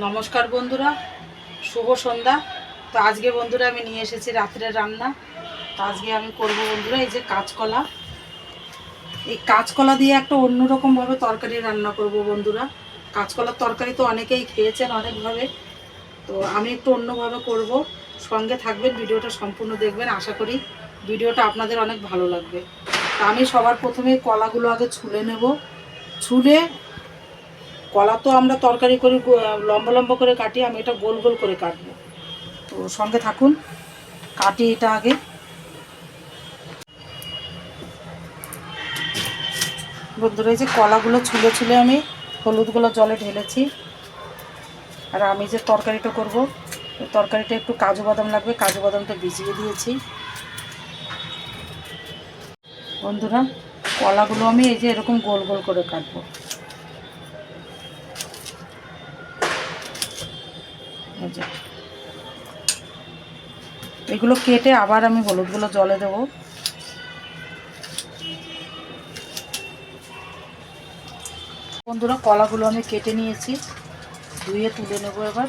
নমস্কার বন্ধুরা, শুভ সন্ধ্যা। তো আজকে বন্ধুরা আমি নিয়ে এসেছি রাত্রের রান্না। তো আজকে আমি করব বন্ধুরা এই যে কাঁচকলা। এই কাঁচকলা দিয়ে একটা অন্যরকমভাবে তরকারি রান্না করব বন্ধুরা। কাঁচকলার তরকারি তো অনেকেই খেয়েছেন অনেকভাবে। তো আমি একটু অন্যভাবে করব। সঙ্গে থাকবেন, ভিডিওটা সম্পূর্ণ দেখবেন। আশা করি ভিডিওটা আপনাদের অনেক ভালো লাগবে। তো আমি সবার প্রথমে কলাগুলো আগে ছুলে নেব। ছুলে কলা তো আমরা তরকারি করি লম্বা লম্বা করে কাটি, আমি এটা গোল গোল করে কাটবো। তো সঙ্গে থাকুন, কাটি এটা আগে। বন্ধুরা, এই যে কলাগুলো ছুলে ছুলে আমি হলুদগুলো জলে ঢেলেছি। আর আমি যে তরকারিটা করব তরকারিটা একটু কাজু বাদাম লাগবে, কাজু বাদামটা ভিজিয়ে দিয়েছি। বন্ধুরা, কলাগুলো আমি এই যে এরকম গোল গোল করে কাটবো। এগুলো কেটে আবার আমি হলুদগুলো জলে দেবো। বন্ধুরা, কলাগুলো আমি কেটে নিয়েছি। ধুয়ে তুলে নেব এবার।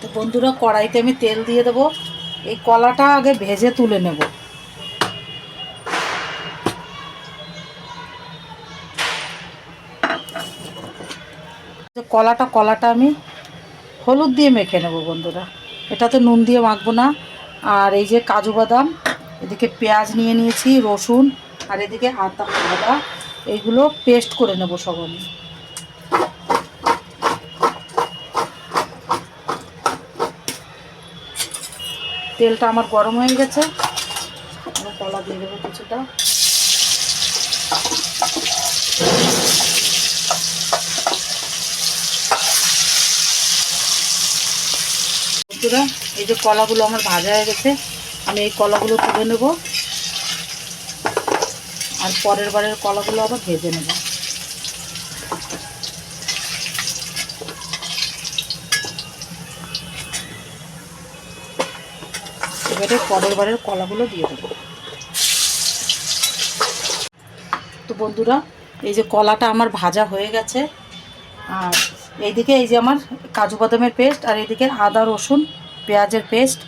তো বন্ধুরা, কড়াইতে আমি তেল দিয়ে দেবো। এই কলাটা আগে ভেজে তুলে নেব। কলাটা কলাটা আমি হলুদ দিয়ে মেখে নেব বন্ধুরা। এটাতে নুন দিয়ে মাখবো না। আর এই যে কাজু বাদাম, এদিকে পেঁয়াজ নিয়ে নিয়েছি, রসুন, আর এদিকে আদা আদা, এইগুলো পেস্ট করে নেব সব আমি। তেলটা আমার গরম হয়ে গেছে। কলা দিয়ে দেবো কিছুটা। এই যে কলাগুলো আমার ভাজা হয়ে গেছে, আমি এই কলাগুলো তুলে নেব। আর পরের বারের কলাগুলো আবার ভেজে নেব। এবারে পরের বারের কলাগুলো দিয়ে দেবো। তো বন্ধুরা, এই যে কলাটা আমার ভাজা হয়ে গেছে, আর এইদিকে এই যে আমার কাজু বাদামের পেস্ট, আর এইদিকে আদা, রসুন, পেঁয়াজের পেস্ট,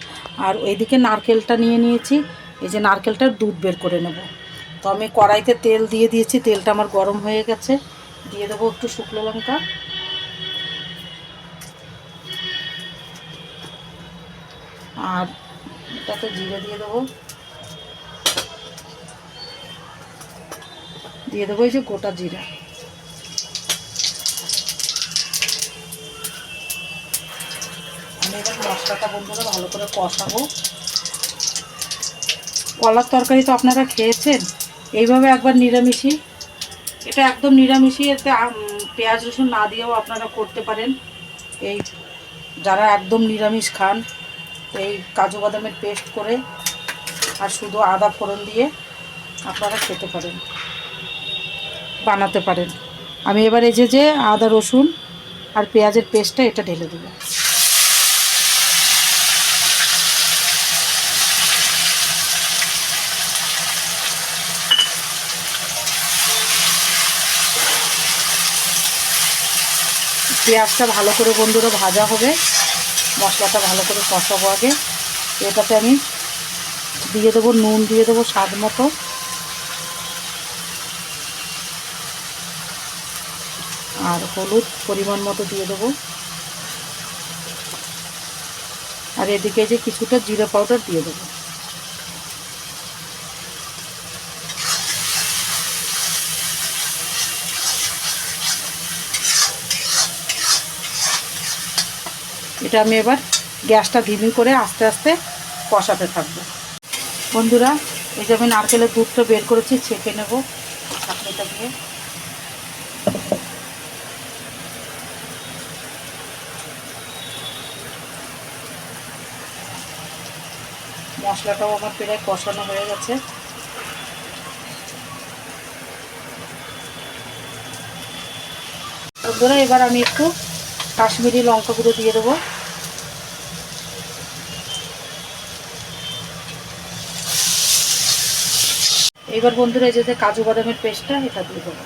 আর এইদিকে নারকেলটা নিয়ে নিয়েছি। এই যে নারকেলটার দুধ বের করে নেব। তো আমি কড়াইতে তেল দিয়ে দিয়েছি, তেলটা আমার গরম হয়ে গেছে। দিয়ে দেবো একটু শুকনো লঙ্কা। আর এটাতে জিরে দিয়ে দেবো। দিয়ে দেবো এই যে গোটা জিরা। আমি এবার বন্ধুরা ভালো করে কষাবো। কলার তরকারি তো আপনারা খেয়েছেন? এইভাবে একবার নিরামিষই। এটা একদম নিরামিষই, এতে পেঁয়াজ রসুন না দিয়েও আপনারা করতে পারেন। এই যারা একদম নিরামিষ খান এই কাজু বাদামের পেস্ট করে আর শুধু আদা ফোড়ন দিয়ে আপনারা খেতে পারেন, বানাতে পারেন। আমি এবার এই যে আদা, রসুন আর পেঁয়াজের পেস্টটা এটা ঢেলে দেবো। পেঁয়াজটা ভালো করে বন্ধুরা ভাজা হবে। মশলাটা ভালো করে কষাবো আগে। এটাতে আমি দিয়ে দেবো নুন, দিয়ে দেবো স্বাদ মতো। আর হলুদ পরিমাণ মতো দিয়ে দেবো। আর এদিকে যে কিছুটা জিরে পাউডার দিয়ে দেবো। এটা আমি এবার গ্যাসটা ধিমি করে আস্তে আস্তে কষাতে থাকব। বন্ধুরা, এই যে আমি নারকেলের দুধটা বের করেছি, ছেঁকে নেব চাটনিটা দিয়ে। মশলাটাও আমার প্রায় কষানো হয়ে গেছে। বন্ধুরা, এবার আমি একটু কাশ্মীরি লঙ্কা গুঁড়ো দিয়ে দেবো। এবার বন্ধুরা এই যে কাজু বাদামের পেস্টটা, এটা দিয়ে দেবো।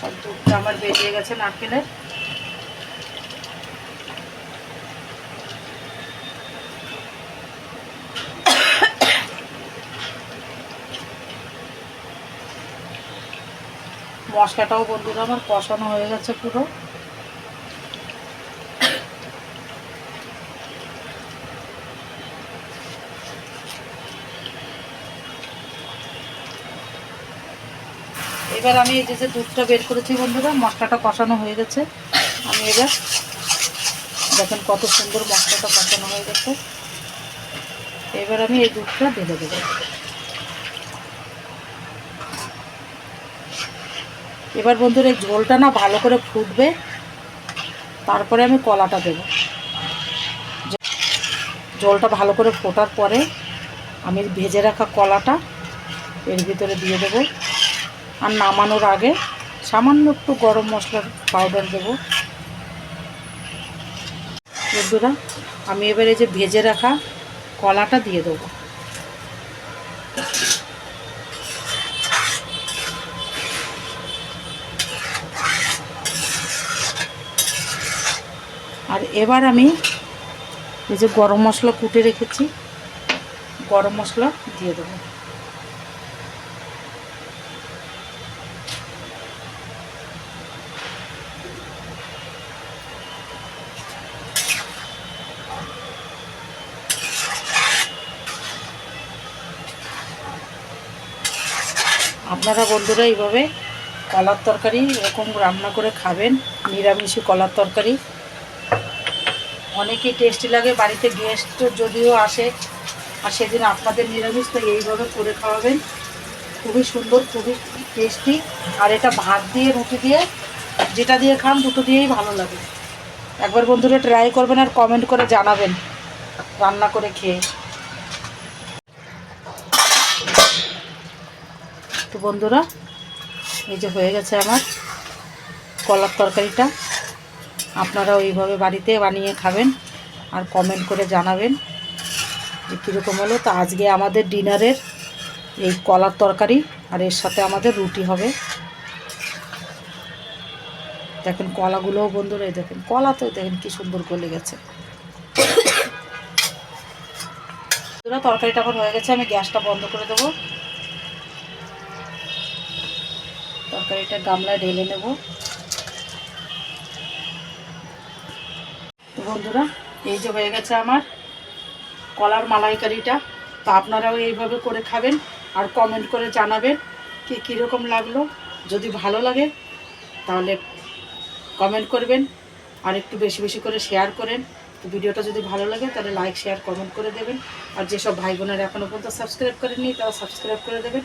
সব দুধটা আমার বেরিয়ে গেছে নারকেলের মশলাটাও বন্ধুরা আমার কষানো হয়ে গেছে পুরো। এবার আমি এই যে দুধটা বের করেছি বন্ধুরা, মশলাটা কষানো হয়ে গেছে। আমি এবার দেখেন কত সুন্দর মশলাটা কষানো হয়ে গেছে। এবার আমি এই দুধটা ঢেলে দেবো। এবার বন্ধুরা, এই ঝোলটা না ভালো করে ফুটবে। তারপরে আমি কলাটা দেবো। জলটা ভালো করে ফোটার পরে আমি ভেজে রাখা কলাটা এর ভিতরে দিয়ে দেবো। আর নামানোর আগে সামান্য একটু গরম মশলার পাউডার দেবো। বন্ধুরা, আমি এবারে যে ভেজে রাখা কলাটা দিয়ে দেবো। আর এবার আমি এই যে গরম মশলা কুটে রেখেছি, গরম মশলা দিয়ে দেবো। আপনারা বন্ধুরা এইভাবে কলার তরকারি এরকম রান্না করে খাবেন, নিরামিষি কলার তরকারি। অনেকই টেস্টি লাগে, বাড়িতে গেস্ট যদিও আসে, আর সেদিন আপনাদের নিরামিষ তো এইভাবে করে খাওয়াবেন। খুবই সুন্দর, খুবই টেস্টি আর এটা ভাত দিয়ে, রুটি দিয়ে, যেটা দিয়ে খান, দুটো দিয়েই ভালো লাগে। একবার বন্ধুরা ট্রাই করবেন আর কমেন্ট করে জানাবেন, রান্না করে খেয়ে। তো বন্ধুরা, এই যে হয়ে গেছে আমার কলার তরকারিটা। আপনারা ওইভাবে বাড়িতে বানিয়ে খাবেন আর কমেন্ট করে জানাবেন যে কীরকম হলো। তো আজকে আমাদের ডিনারের এই কলার তরকারি আর এর সাথে আমাদের রুটি হবে। দেখেন কলাগুলোও বন্ধুরা, এই দেখেন কলা তো দেখেন কি সুন্দর গলে গেছে। তরকারিটা আমার হয়ে গেছে, আমি গ্যাসটা বন্ধ করে দেবো। তরকারিটা গামলায় ঢেলে নেব। বন্ধুরা, এই যে হয়ে গেছে আমার কলার মালাইকারিটা। তো আপনারাও এইভাবে করে খাবেন আর কমেন্ট করে জানাবেন কি কীরকম লাগল। যদি ভালো লাগে, তাহলে কমেন্ট করবেন আর একটু বেশি বেশি করে শেয়ার করেন। ভিডিওটা যদি ভালো লাগে, তাহলে লাইক শেয়ার কমেন্ট করে দেবেন। আর যেসব ভাই বোনেরা এখনও পর্যন্ত সাবস্ক্রাইব করেননি, তারা সাবস্ক্রাইব করে দেবেন।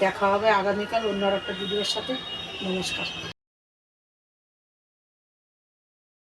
দেখা হবে আগামীকাল অন্য একটা ভিডিওর সাথে। নমস্কার।